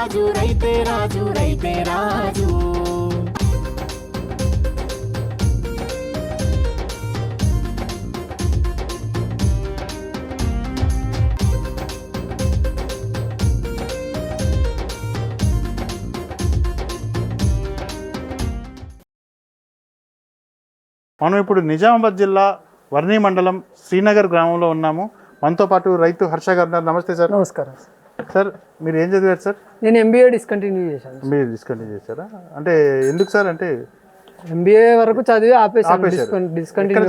రాజు రైతే రాజు రైతే రాజు. మనం ఇప్పుడు నిజామాబాద్ జిల్లా వర్ణి మండలం శ్రీనగర్ గ్రామంలో ఉన్నాము. మనతో పాటు రైతు హర్ష గారు. నమస్తే సార్. నమస్కారం సార్ మీరు ఏం చదివారు సార్? నేను ఎంబీఏ డిస్కంటిన్యూ చేశాను. మీరు డిస్కంటిన్యూ చేశారా? అంటే ఎందుకు సార్ అంటే? ఎంబీఏ వరకు చదివి ఆపేసాను. డిస్కంటిన్యూ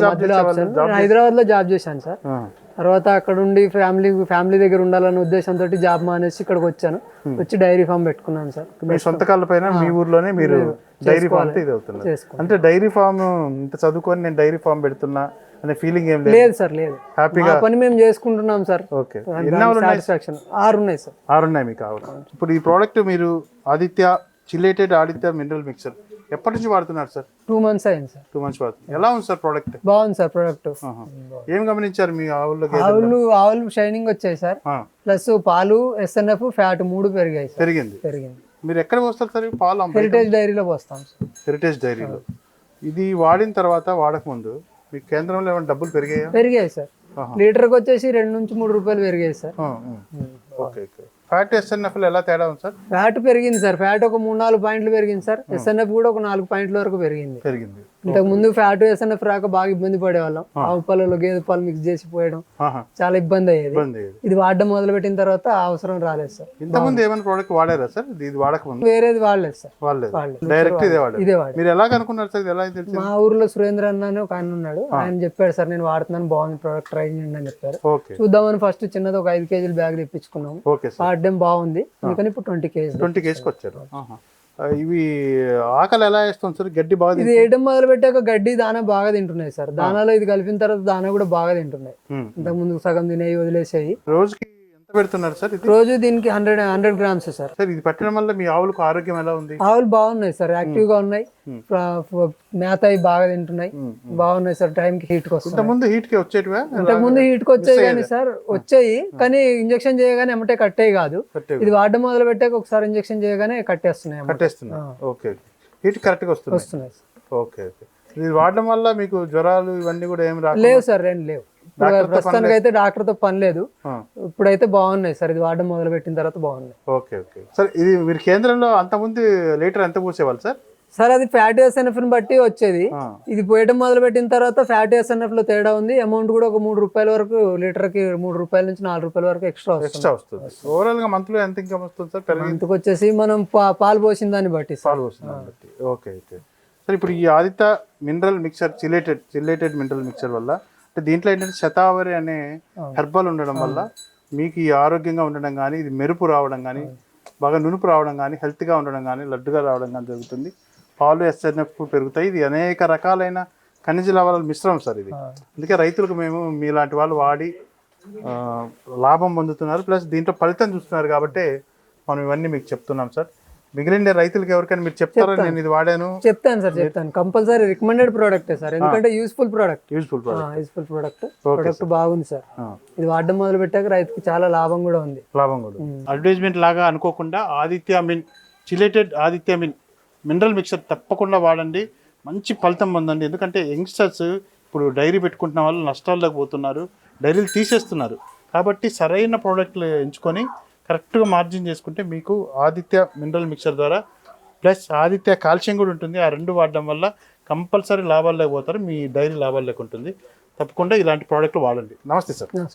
హైదరాబాద్లో జాబ్ చేశాను సార్. తర్వాత అక్కడ ఉండి ఫ్యామిలీ ఫ్యామిలీ దగ్గర ఉండాలనే ఉద్దేశంతో జాబ్ మానేసి ఇక్కడికి వచ్చాను. వచ్చి డైరీ ఫామ్ పెట్టుకున్నాను సార్. మీ సొంత కాళ్ళ పైన మీ ఊర్లోనే మీరు డైరీ ఫామ్ ఇది చేసుకో అంటే డైరీ ఫామ్ ఇంత చదువుకొని నేను డైరీ ఫామ్ పెడుతున్నా అనే ఫీలింగ్ ఏం లేదు? సార్ లేదు. హ్యాపీగా పని మేము చేసుకుంటున్నాం సార్. ఓకే. సాటిస్ఫాక్షన్ ఆరు ఉన్నాయి సార్. ఆరు ఉన్నాయి మీకు ఇప్పుడు ఈ ప్రోడక్ట్ మీరు Aditya chelated Aditya mineral mixture ఎప్పటి నుంచి వాడుతున్నారు సార్? టూ మంత్స్ అయింది సార్. టూ మంత్స్ వాడుతున్నారు ఎలా ఉంది సార్ ప్రోడక్ట్ బాగుంది సార్ ప్రోడక్ట్ ఏం గమనించారు మీ ఆవుల్లోకి ఆవులు ఆవులు షైనింగ్ వచ్చాయి సార్. ప్లస్ పాలు ఎస్ఎన్ఎఫ్ ఫ్యాట్ మూడు పెరిగాయి పెరిగింది. పెరిగింది. మీరు ఎక్కడ పోస్తారు సార్? పాలు హెరిటేజ్ డైరీలో పోస్తాం సార్. హెరిటేజ్ డైరీలో ఇది వాడిన తర్వాత వాడకముందు మీ కేంద్రంలో ఏమైనా డబ్బులు పెరిగాయా? పెరిగాయి సార్. లీటర్కి వచ్చేసి రెండు నుంచి మూడు రూపాయలు పెరిగాయి సార్. Okay okay. ఫ్యాట్ ఎస్ఎన్ఎఫ్లో ఎలా తేడా ఉంది సార్? ఫ్యాట్ పెరిగింది సార్. ఫ్యాట్ ఒక మూడు నాలుగు పాయింట్లు పెరిగింది సార్. ఎస్ఎన్ఎఫ్ కూడా ఒక నాలుగు పాయింట్ల వరకు పెరిగింది. పెరిగింది. ఇంతకు ముందు ఫ్యాట్ ఎస్ఎన్ఎఫ్ రాక బాగా ఇబ్బంది పడేవాళ్ళం. ఆవు పాలలో గేదె పాలు మిక్స్ చేసి పోయడం చాలా ఇబ్బంది అయ్యేది. ఇది. వాడడం మొదలు పెట్టిన తర్వాత అవసరం రాలేదు సార్. ఇంతకుముందు ఏమైనా ప్రోడక్ట్ వాడారా సార్? ఇది వాడకముందు వేరేది వాడలేదు సార్. వాడలేదు. వాడలేదు. డైరెక్ట్ ఇదే వాడారు. ఇదే వాడు మీరు ఎలా కనుక్కున్నారు సార్? ఎలా తెలిసింది? మా ఊర్లో సురేంద్ర అన్న అని ఒక ఆయన ఉన్నాడు. ఆయన చెప్పాడు సార్ నేను వాడుతున్నాను బాగుంది ప్రోడక్ట్ ట్రై చేయండి అని చెప్పారు. చూద్దామని ఫస్ట్ చిన్నది ఒక ఐదు కేజీలు బ్యాగ్ ఓకే సార్. వాడడం బాగుంది. అందుకని ఇప్పుడు ట్వంటీ కేజీ ట్వంటీ కేజీకి వచ్చారు. ఇవి ఆకలి ఎలా వేస్తుంది సార్? గడ్డి బాగా ఇది వేయడం మొదలు పెట్టాక గడ్డి దానా బాగా తింటున్నాయి సార్. దానాలో ఇది కలిపిన తర్వాత దానా కూడా బాగా తింటున్నాయి. ఇంతకు ముందు సగం తినేవి వదిలేసాయి. రోజుకి పెడుతున్నారు సార్ ఇది? రోజు దీనికి hundred hundred grams sir. Sir ఇది పెట్టడం వల్ల మీ ఆవులకు ఆరోగ్యం ఎలా ఉంది? ఆవులు బాగున్నాయి సార్ యాక్టివ్గా ఉన్నాయి. ఫ- ఫ- మేత అవి బాగా తింటున్నాయి. బాగున్నాయి సార్ టైం కి హీట్కి వస్తాయి ఇంతకుముందు హీట్కి వచ్చేటివా? ఇంతకు ముందు హీట్కి వచ్చాయి కానీ సార్ వచ్చాయి. కానీ ఇంజక్షన్ చేయగానే ఎమ్మటే కట్టేవి కాదు. ఇది వాడడం మొదలు పెట్టాక ఒకసారి ఇంజక్షన్ చేయగానే కట్టేస్తున్నాయి ఎమ్మటే. కట్టేస్తున్నా ఓకే హీట్ కరెక్ట్గా వస్తుంది వస్తున్నాయి సార్. Okay okay. ఇది వాడడం వల్ల మీకు జ్వరాలు ఇవన్నీ కూడా ఏమి రాదు లేవు సార్ ఏం లేవు. ప్రస్తుతానికి అయితే డాక్టర్తో పని లేదు. ఇప్పుడైతే బాగున్నాయి సార్. ఇది వాడడం మొదలు పెట్టిన తర్వాత బాగున్నాయి. Okay okay. సార్ ఇది మీరు కేంద్రంలో అంతకుముందు లీటర్ ఎంత పూసేవాళ్ళు సార్? సార్ అది ఫ్యాట్ ఎస్ఎన్ఎఫ్ని బట్టి వచ్చేది. ఇది పోయడం మొదలు పెట్టిన తర్వాత ఫ్యాట్ ఎస్ఎన్ఎఫ్లో తేడా ఉంది. అమౌంట్ కూడా ఒక మూడు రూపాయల వరకు లీటర్కి మూడు రూపాయల నుంచి నాలుగు రూపాయల వరకు ఎక్స్ట్రా వస్తుంది. ఎక్స్ట్రా వస్తుంది. ఓవరాల్గా మంత్లో ఎంత ఇన్కమ్ వస్తుంది సార్? ఇంతకు వచ్చేసి మనం పాలు పోసిన దాన్ని బట్టి పాలు వస్తుంది బట్టి. ఓకే ఓకే సార్ ఇప్పుడు ఈ Aditya mineral mixture chelated chelated mineral mixture వల్ల అంటే దీంట్లో ఏంటంటే శతావరి అనే హెర్బల్ ఉండడం వల్ల మీకు ఈ ఆరోగ్యంగా ఉండడం కానీ ఇది మెరుపు రావడం కానీ బాగా నునుపు రావడం కానీ హెల్త్గా ఉండడం కానీ లడ్డుగా రావడం కానీ జరుగుతుంది. పాలు ఎస్ఎన్ఎఫ్ పెరుగుతాయి. ఇది అనేక రకాలైన ఖనిజ లవణాల మిశ్రమం సార్ ఇది. అందుకే రైతులకు మేము మీలాంటి వాళ్ళు వాడి లాభం పొందుతున్నారు. ప్లస్ దీంట్లో ఫలితం చూస్తున్నారు కాబట్టి మనం ఇవన్నీ మీకు చెప్తున్నాం సార్. మిగిలిన రైతులకు ఎవరికైనా మీరు చెప్తారా? నేను ఇది వాడాను. చెప్తాను సార్ చెప్తాను. Compulsory recommended product sir. ఎందుకంటే useful product useful product useful product product బాగుంది సార్. ఇది వాడడం మొదలు పెట్టాక రైతుకి చాలా లాభం కూడా ఉంది. లాభం కూడా అడ్వర్టైజ్మెంట్ లాగా అనుకోకుండా ఆదిత్య మిన్ చిలేటెడ్ ఆదిత్య మిన్ మినరల్ మిక్చర్ తప్పకుండా వాడండి. మంచి ఫలితం పొందండి. ఎందుకంటే యంగ్స్టర్స్ ఇప్పుడు డైరీ పెట్టుకుంటున్న వాళ్ళు నష్టాల్లోకి పోతున్నారు. డైరీలు తీసేస్తున్నారు. కాబట్టి సరైన ప్రోడక్ట్లు ఎంచుకొని కరెక్ట్గా మార్జిన్ చేసుకుంటే మీకు ఆదిత్య మినరల్ మిక్చర్ ద్వారా ప్లస్ ఆదిత్య కాల్షియం కూడా ఉంటుంది. ఆ రెండు వాడడం వల్ల కంపల్సరీ లాభాల్లోకి పోతారు. మీ డైరీ లాభాల్లోకి ఉంటుంది. తప్పకుండా ఇలాంటి ప్రోడక్ట్లు వాడండి. నమస్తే సార్.